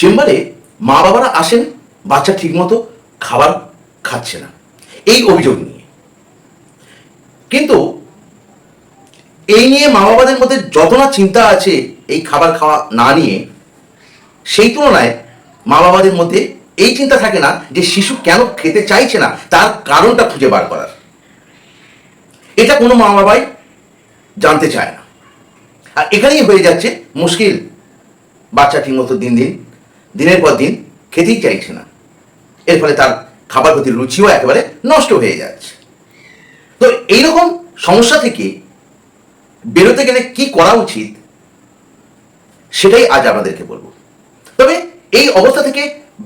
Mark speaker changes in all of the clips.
Speaker 1: চেম্বারে মা বাবারা আসেন, বাচ্চা ঠিকমতো খাবার খাচ্ছে না। এই অভিযোগ নিয়ে। কিন্তু এই নিয়ে মা বাবাদের মধ্যে যত না চিন্তা আছে এই খাবার খাওয়া না নিয়ে, সেই তুলনায় মা বাবাদের মধ্যে এই চিন্তা থাকে না যে শিশু কেন খেতে চাইছে না, তার কারণটা খুঁজে বার করার। এটা কোনো মা বাবাই জানতে চায় না। আর এখানেই হয়ে যাচ্ছে মুশকিল বাচ্চা ঠিকমতো দিন দিন দিনের পর দিন খেতেই চাইছে না। এর ফলে তার খাবার প্রতি রুচিও একেবারে নষ্ট হয়ে যাচ্ছে। তো এইরকম সমস্যা থেকে বেরোতে গেলে কি করা উচিত, সেটাই আজ আপনাদেরকে বলব। তবে এই অবস্থা থেকে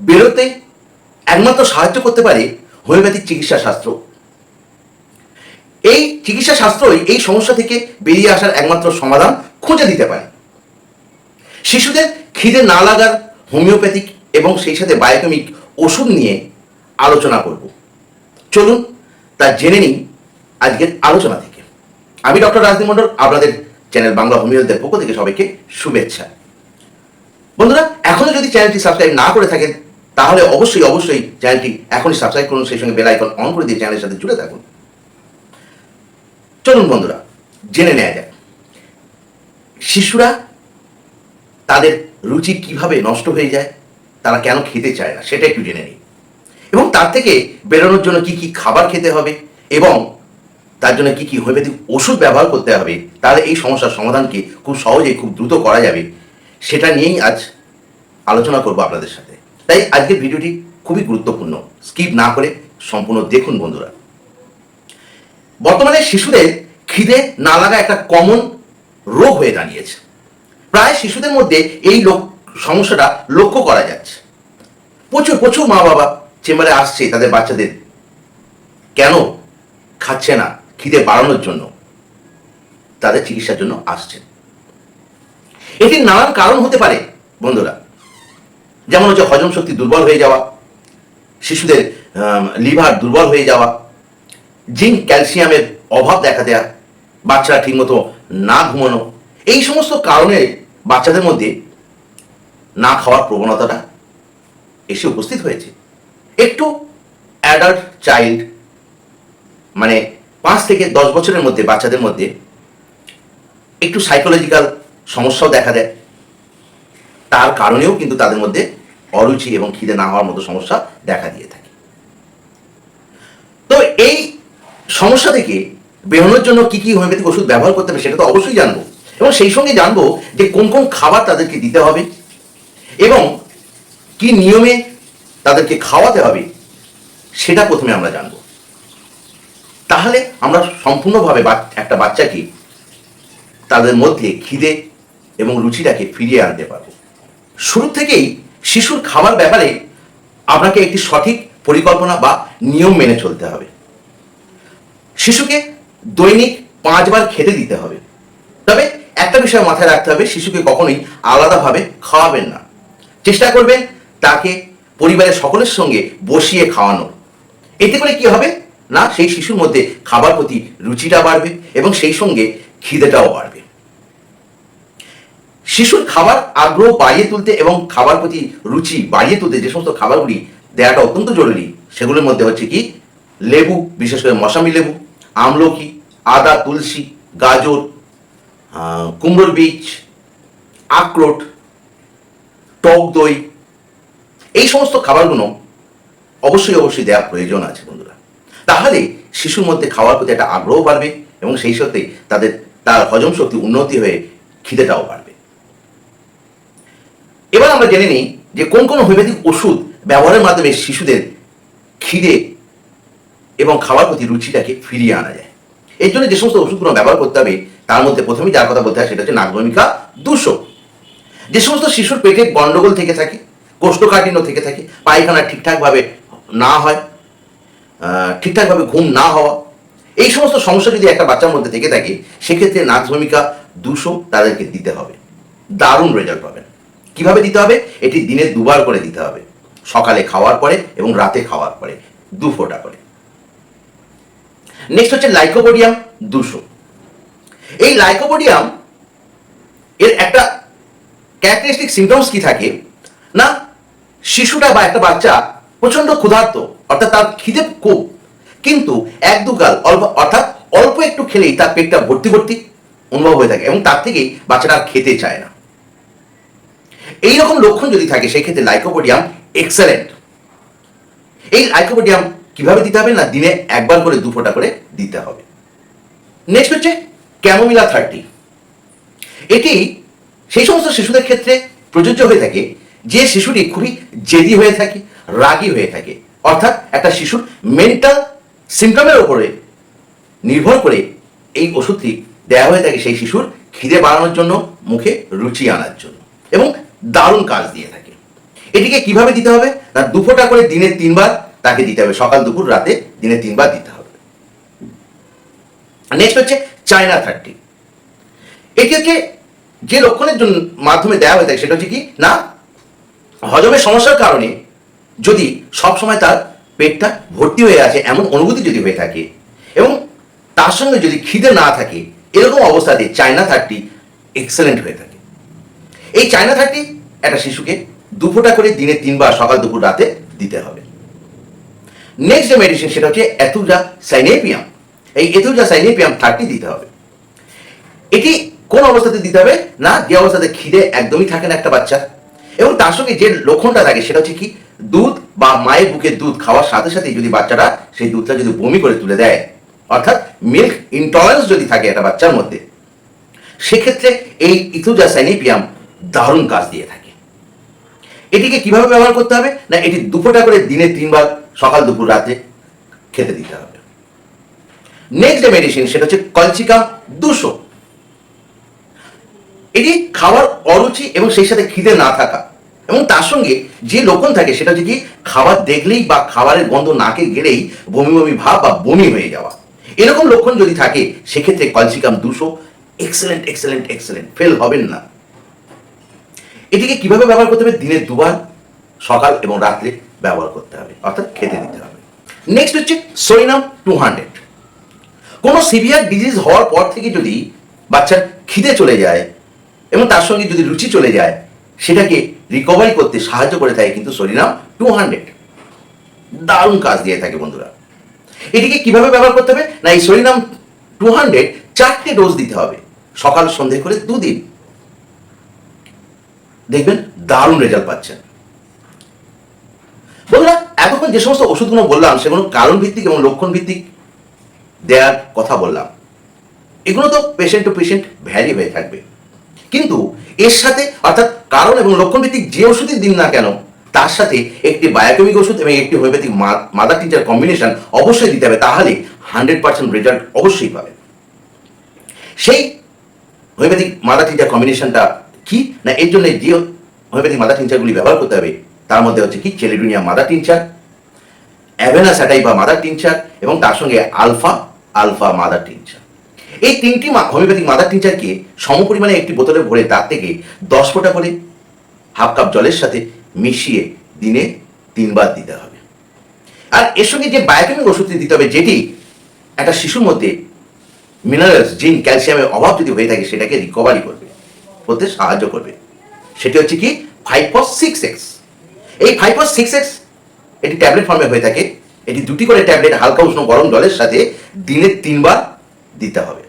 Speaker 1: বেরোতে একমাত্র সাহায্য করতে পারে হোমিওপ্যাথিক চিকিৎসা শাস্ত্র। এই চিকিৎসা শাস্ত্রই এই সমস্যা থেকে বেরিয়ে আসার একমাত্র সমাধান খুঁজে দিতে পারে। শিশুদের খিদে না লাগার হোমিওপ্যাথিক এবং সেই সাথে বায়োকেমিক ওষুধ নিয়ে আলোচনা করব। চলুন, তা জেনে নিই আজকের আলোচনা থেকে। আমি ডক্টর রাজদীপ মণ্ডল, আপনাদের চ্যানেল বাংলা হোমিওদের পক্ষ থেকে সবাইকে শুভেচ্ছা। বন্ধুরা এখনও যদি চ্যানেলটি সাবস্ক্রাইব না করে থাকেন, তাহলে অবশ্যই অবশ্যই চ্যানেলটি এখনই সাবস্ক্রাইব করুন, সেই সঙ্গে বেল আইকন অন করে দিয়ে চ্যানেলের সাথে জুড়ে থাকুন। চলুন বন্ধুরা, জেনে নেওয়া যাক। শিশুরা তাদের রুচি কীভাবে নষ্ট হয়ে যায়, তারা কেন খেতে চায় না, সেটা একটু জেনে নিই। এবং তার থেকে বেরোনোর জন্য কি কি খাবার খেতে হবে এবং তার জন্য কি কি হোমিওপ্যাথিক ওষুধ ব্যবহার করতে হবে, তাহলে এই সমস্যার সমাধানকে খুব সহজেই খুব দ্রুত করা যাবে, সেটা নিয়েই আজ আলোচনা করব আপনাদের সাথে। তাই আজকের ভিডিওটি খুবই গুরুত্বপূর্ণ, স্কিপ না করে সম্পূর্ণ দেখুন বন্ধুরা। বর্তমানে শিশুদের খিদে না লাগা একটা কমন রোগ হয়ে দাঁড়িয়েছে। প্রায় শিশুদের মধ্যে এই লোক, সমস্যাটা লক্ষ্য করা যাচ্ছে। প্রচুর প্রচুর মা বাবা চেম্বারে আসছে তাদের বাচ্চাদের। কেন? খাচ্ছে না, খিদে বাড়ানোর জন্য। তাদের চিকিৎসার জন্য আসছেন এটির নানান কারণ হতে পারে, বন্ধুরা। যেমন হচ্ছে হজম শক্তি দুর্বল হয়ে যাওয়া, শিশুদের লিভার দুর্বল হয়ে যাওয়া, জিঙ্ক, ক্যালসিয়ামের অভাব দেখা দেয়া, বাচ্চারা ঠিকমতো না ঘুমানো, এই সমস্ত কারণে বাচ্চাদের মধ্যে না খাওয়ার প্রবণতাটা এসে উপস্থিত হয়েছে। একটু অ্যাডাল্ট চাইল্ড মানে পাঁচ থেকে দশ বছরের মধ্যে বাচ্চাদের মধ্যে একটু সাইকোলজিক্যাল সমস্যাও দেখা দেয়। তার কারণেও কিন্তু তাদের মধ্যে অরুচি এবং খিদে না হওয়ার মতো সমস্যা দেখা দিয়ে থাকে। তো এই সমস্যা থেকে বেরোনোর জন্য কি কি হোমিওপ্যাথিক ওষুধ ব্যবহার করতে হবে সেটা তো অবশ্যই জানব। এবং সেই সঙ্গে জানব যে কোন কোন খাবার তাদেরকে দিতে হবে এবং কি নিয়মে তাদেরকে খাওয়াতে হবে সেটা প্রথমে আমরা জানব। তাহলে আমরা সম্পূর্ণভাবে একটা বাচ্চাকে তাদের মধ্যে খিদে এবং রুচিটাকে ফিরিয়ে আনতে পারব। শুরু থেকেই শিশুর খাবার ব্যাপারে আপনাকে একটি সঠিক পরিকল্পনা বা নিয়ম মেনে চলতে হবে। শিশুকে দৈনিক পাঁচবার খেতে দিতে হবে। তবে বিষয় মাথায় রাখতে হবে, শিশুকে কখনোই আলাদাভাবে খাওয়াবেন না। চেষ্টা করবেন তাকে পরিবারের সকলের সঙ্গে বসিয়ে খাওয়ানো এতে করে কি হবে? না, সেই শিশুর মধ্যে খাবার প্রতি রুচিটা বাড়বে এবং সেই সঙ্গে খিদেটাও বাড়বে। শিশুর খাবার আগ্রহ বাড়িয়ে তুলতে এবং খাবার প্রতি রুচি বাড়িয়ে তুলতে যে সমস্ত খাবারগুলি দেওয়াটা অত্যন্ত জরুরি, সেগুলোর মধ্যে হচ্ছে কি? লেবু, বিশেষ করে মশামি লেবু, আমলকি, আদা, তুলসী, গাজর কুমড়োর বীজ, আখরোট, টক দই, এই সমস্ত খাবারগুলো অবশ্যই অবশ্যই দেওয়া প্রয়োজন আছে বন্ধুরা। তাহলে শিশুর মধ্যে খাওয়ার প্রতি একটা আগ্রহ বাড়বে এবং সেই সাথে তাদের, তার হজম শক্তি উন্নতি হয়ে খিদেটাও বাড়বে। এবার আমরা জেনে নিই যে কোন কোন হোমিওপ্যাথিক ওষুধ ব্যবহারের মাধ্যমে শিশুদের খিদে এবং খাওয়ার প্রতি রুচিটাকে ফিরিয়ে আনা যায়। এর জন্য যে সমস্ত ওষুধগুলো ব্যবহার করতে হবে তার মধ্যে প্রথমেই যার কথা বলতে হয় সেটা হচ্ছে নাগভূমিকা দুশো। যে সমস্ত শিশুর পেটে গন্ডগোল থেকে থাকে, কোষ্ঠকাঠিন্য থেকে থাকে, পায়খানা ঠিকঠাকভাবে না হয় ঠিকঠাকভাবে ঘুম না হওয়া, এই সমস্ত সমস্যা যদি একটা বাচ্চার মধ্যে থেকে থাকে, সেক্ষেত্রে নাচ ভূমিকা দুশো তাদেরকে দিতে হবে। দারুণ রেজাল্ট পাবেন। কীভাবে দিতে হবে? এটি দিনে দুবার করে দিতে হবে। সকালে খাওয়ার পরে এবং রাতে খাওয়ার পরে দু ফোঁটা করে। নেক্সট হচ্ছে লাইকোপোডিয়াম দুশো। এই লাইকোপোডিয়াম এর একটা ক্যারেক্টারিস্টিক সিমটমস কি থাকে? না, শিশুটা বা একটা বাচ্চা প্রচণ্ড ক্ষুধার্ত, অর্থাৎ তার খিদে খুব, কিন্তু এক দুগাল অল্প, অর্থাৎ অল্প একটু খেলেই তার পেটটা ভর্তি ভর্তি অনুভব হয়ে থাকে এবং তার থেকেই বাচ্চাটা আর খেতে চায় না। এই রকম লক্ষণ যদি থাকে, সেই ক্ষেত্রে লাইকোপোডিয়াম এক্সেলেন্ট এই লাইকোপোডিয়াম কীভাবে দিতে হবে না, দিনে একবার করে, দু ফোঁটা করে দিতে হবে। নেক্সট হচ্ছে ক্যামোমিলা থার্টি। এটি সেই সমস্ত শিশুদের ক্ষেত্রে প্রযোজ্য হয়ে থাকে, যে শিশুটি খুবই জেদি হয়ে থাকে, রাগী হয়ে থাকে। অর্থাৎ একটা শিশুর মেন্টাল সিমটমের ওপরে নির্ভর করে এই ওষুধটি দেওয়া হয়ে থাকে সেই শিশুর খিদে বাড়ানোর জন্য, মুখে রুচি আনার জন্য এবং দারুণ কাজ দিয়ে থাকে। এটিকে কীভাবে দিতে হবে? না দুফোটা করে দিনে তিনবার তাকে দিতে হবে। সকাল, দুপুর, রাতে দিনে তিনবার দিতে হবে। নেক্সট হচ্ছে চায়না থার্টি হচ্ছে যে লক্ষণের জন্য মাধ্যমে দেওয়া হয়ে থাকে সেটা হচ্ছে কি, না হজমের সমস্যার কারণে যদি সব সময় তার পেটটা ভর্তি হয়ে আছে এমন অনুভূতি যদি হয়ে থাকে এবং তার সঙ্গে যদি খিদে না থাকে, এরকম অবস্থাতে চায়না থার্টি এক্সেলেন্ট হয়ে থাকে। এই চায়না থার্টি একটা শিশুকে দুফোটা করে দিনে তিনবার সকাল দুপুর রাতে দিতে হবে। নেক্সট যে মেডিসিন সেটা হচ্ছে অ্যাথুজা সাইনেপিয়াম এই এথুজা সাইনেপিয়াম থার্টি দিতে হবে। এটি কোন অবস্থাতে দিতে হবে? না, যে অবস্থাতে খিদে একদমই থাকে না একটা বাচ্চা এবং তার সঙ্গে যে লক্ষণটা থাকে সেটা হচ্ছে কি, দুধ বা মায়ের বুকে দুধ খাওয়ার সাথে সাথে যদি বাচ্চাটা সেই দুধটা যদি বমি করে তুলে দেয়, অর্থাৎ মিল্ক ইনটলারেন্স যদি থাকে একটা বাচ্চার মধ্যে, সেক্ষেত্রে এই ইথুজা সাইনিপিয়াম দারুণ কাজ দিয়ে থাকে। এটিকে কীভাবে ব্যবহার করতে হবে? না, এটি দুপুরটা করে দিনে তিনবার সকাল, দুপুর রাতে খেতে দিতে হবে। নেক্সট যে মেডিসিন সেটা হচ্ছে কলচিকা দুশো। এটি খাওয়ার অরুচি এবং সেই সাথে খিদে না থাকা। এবং তার সঙ্গে যে লক্ষণ থাকে সেটা হচ্ছে কি, খাবার দেখলেই বা খাবারের গন্ধ নাকে গেলেই বমি বমি ভাব বা বমি হয়ে যাওয়া। এরকম লক্ষণ যদি থাকে, সেক্ষেত্রে কলসিকাম দুশো এক্সেলেন্ট এক্সেলেন্ট এক্সেলেন্ট ফেল হবেন না। এটিকে কীভাবে ব্যবহার করতে হবে? দিনে দুবার সকাল এবং রাত্রে ব্যবহার করতে হবে। অর্থাৎ খেতে দিতে হবে। নেক্সট হচ্ছে সোইনাম টু হান্ড্রেড কোনো সিভিয়ার ডিজিজ হওয়ার পর থেকে যদি বাচ্চার খিদে চলে যায় এবং তার সঙ্গে যদি রুচি চলে যায়, সেটাকে রিকভারি করতে সাহায্য করে থাকে কিন্তু সরিনাম টু হান্ড্রেড দারুণ কাজ দিয়ে থাকে বন্ধুরা। এটিকে কীভাবে ব্যবহার করতে হবে? না, এই সরিনাম টু হান্ড্রেড চারটে ডোজ দিতে হবে। সকাল সন্ধে করে দুদিন। দেখবেন দারুণ রেজাল্ট পাচ্ছেন। বন্ধুরা, এতক্ষণ যে সমস্ত ওষুধগুলো বললাম সেগুলো কারণ ভিত্তিক এবং লক্ষণ ভিত্তিক দেওয়ার কথা বললাম। এগুলো তো পেশেন্ট টু পেশেন্ট ভ্যারি হয়ে থাকবে। কিন্তু এর সাথে অর্থাৎ কারণ এবং লক্ষণ ভিত্তিক যে ওষুধই দিন না কেন, তার সাথে একটি বায়োকেমিক ওষুধ এবং একটি হোমিওপ্যাথিক মাদার টিচার কম্বিনেশন অবশ্যই দিতে হবে, তাহলে হান্ড্রেড পার্সেন্ট রেজাল্ট অবশ্যই পাবে। সেই হোমিওপ্যাথিক মাদার টিচার কম্বিনেশনটা কি? না এর জন্য যে হোমিওপ্যাথিক মাদার টিনচারগুলি ব্যবহার করতে হবে, তার মধ্যে হচ্ছে কি? চেলিডুনিয়া মাদার টিনচার অ্যাভেনা স্যাটাই বা মাদার টিনচার এবং তার সঙ্গে আলফা আলফা মাদার টিনচার। এই তিনটি হোমিওপ্যাথিক মাদার টিনচারকে সম পরিমাণে একটি বোতলে ভরে তার থেকে দশ ফোঁটা করে হাফ কাপ জলের সাথে মিশিয়ে দিনে তিনবার দিতে হবে। আর এর সঙ্গে যে বায়োকেমিক ওষুধটি দিতে হবে, যেটি একটা শিশুর মধ্যে মিনারেলস জিন ক্যালসিয়ামের অভাব যদি হয়ে থাকে, সেটাকে রিকভারি করবে, করতে সাহায্য করবে। সেটি হচ্ছে কি ফাইভ ফর সিক্স এক্স এই ফাইভ ফর সিক্স এক্স এটি ট্যাবলেট ফর্মে হয়ে থাকে এটি দুটি করে ট্যাবলেট হালকা উষ্ণ গরম জলের সাথে দিনে তিনবার দিতে হবে।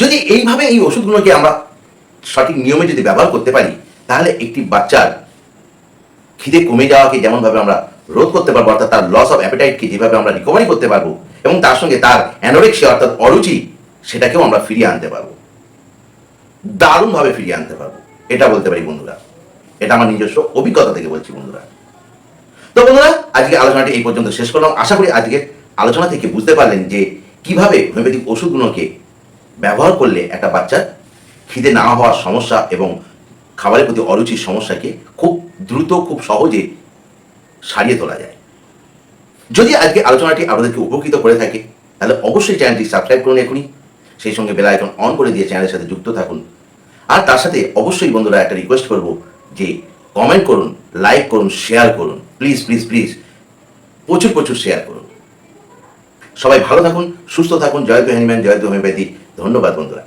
Speaker 1: যদি এইভাবে এই ওষুধগুলোকে আমরা সঠিক নিয়মে যদি ব্যবহার করতে পারি, তাহলে একটি বাচ্চার খিদে কমে যাওয়াকে যেমনভাবে আমরা রোধ করতে পারব, অর্থাৎ তার লস অফ অ্যাপিটাইটকে যেভাবে আমরা রিকভারি করতে পারব, এবং তার সঙ্গে তার অ্যানোরেক্সিয়া অর্থাৎ অরুচি, সেটাকেও আমরা ফিরিয়ে আনতে পারব। দারুণভাবে ফিরিয়ে আনতে পারব। এটা বলতে পারি বন্ধুরা। এটা আমার নিজস্ব অভিজ্ঞতা থেকে বলছি বন্ধুরা। তো বন্ধুরা, আজকে আলোচনাটি এই পর্যন্ত শেষ করলাম। আশা করি আজকের আলোচনা থেকে বুঝতে পারলেন যে কীভাবে হোমিওপ্যাথিক ওষুধগুলোকে ব্যবহার করলে একটা বাচ্চার খিদে না হওয়ার সমস্যা এবং খাবারের প্রতি অরুচির সমস্যাকে খুব দ্রুত, খুব সহজে সারিয়ে তোলা যায়। যদি আজকে আলোচনাটি আপনাদেরকে উপকৃত করে থাকে, তাহলে অবশ্যই চ্যানেলটি সাবস্ক্রাইব করুন এখনই। সেই সঙ্গে বেল আইকন অন করে দিয়ে চ্যানেলের সাথে যুক্ত থাকুন। আর তার সাথে অবশ্যই বন্ধুরা একটা রিকোয়েস্ট করব যে কমেন্ট করুন লাইক করুন শেয়ার করুন। প্লিজ প্লিজ প্লিজ প্রচুর প্রচুর শেয়ার করুন। সবাই ভালো থাকুন, সুস্থ থাকুন, জয় তো হ্যানিম্যান জয় তো হোমিওপ্যাথি। ধন্যবাদ বন্ধুরা।